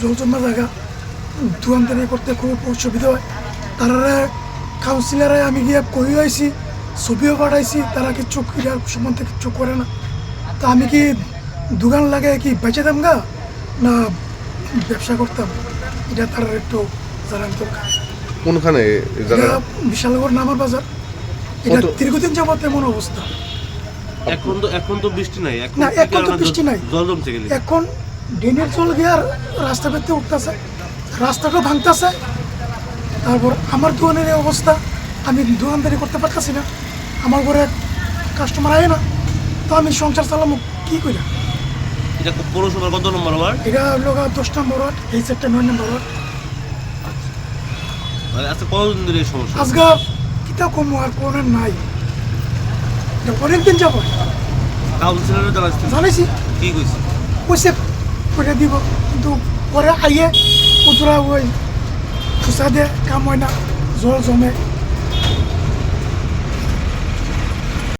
জল জমা জায়গা করতে খুব অসুবিধা হয়। তারা কাউন্সিলারে আমি গিয়ে আইছি ছবিও পাঠাইছি তারা কিচ্ছু ক্রীড়ার সম্বন্ধে কিচ্ছু করে না? তা আমি কি দোকান লাগে কি বেঁচে দাম গা? না ব্যবসা করতাম। এটা তার একটু জানান দরকার। কোনখানে বিশালগড় নামার বাজার। এটা দীর্ঘদিন যাবত এমন অবস্থা। এখন তো এখন তো বৃষ্টি নাই। এখন না, এখন তো বৃষ্টি নাই। জল জমছে গেলে। এখন ড্রেনের জল গিয়ে আর রাস্তা পেতে উঠতেছে। রাস্তাটা ভাঙতেছে। তারপর আমার দোকানের অবস্থা। আমি দোকানদারি করতে পারতেছি না। আমার ঘরে কাস্টমার আয় না। তো আমি সংসার চালাবো কি করি এটা পৌরসভার কত নম্বর আমার এটা লোক দশ নম্বর ওয়ার্ড এই সেক্টর নয় নম্বর ওয়ার্ড। আজকে কতদিন ধরে সমস্যা? আজকে কিতা কমো আর কোনো নাই। অনেকদিন যাব। কাউন্সিলরে জানাচ্ছেন জানাইছি। কি কইছে? কইসে করে দিব কিন্তু পরে আইয়ে উতরা ওই ফুসা দিয়ে কাম হয় না জল জমে।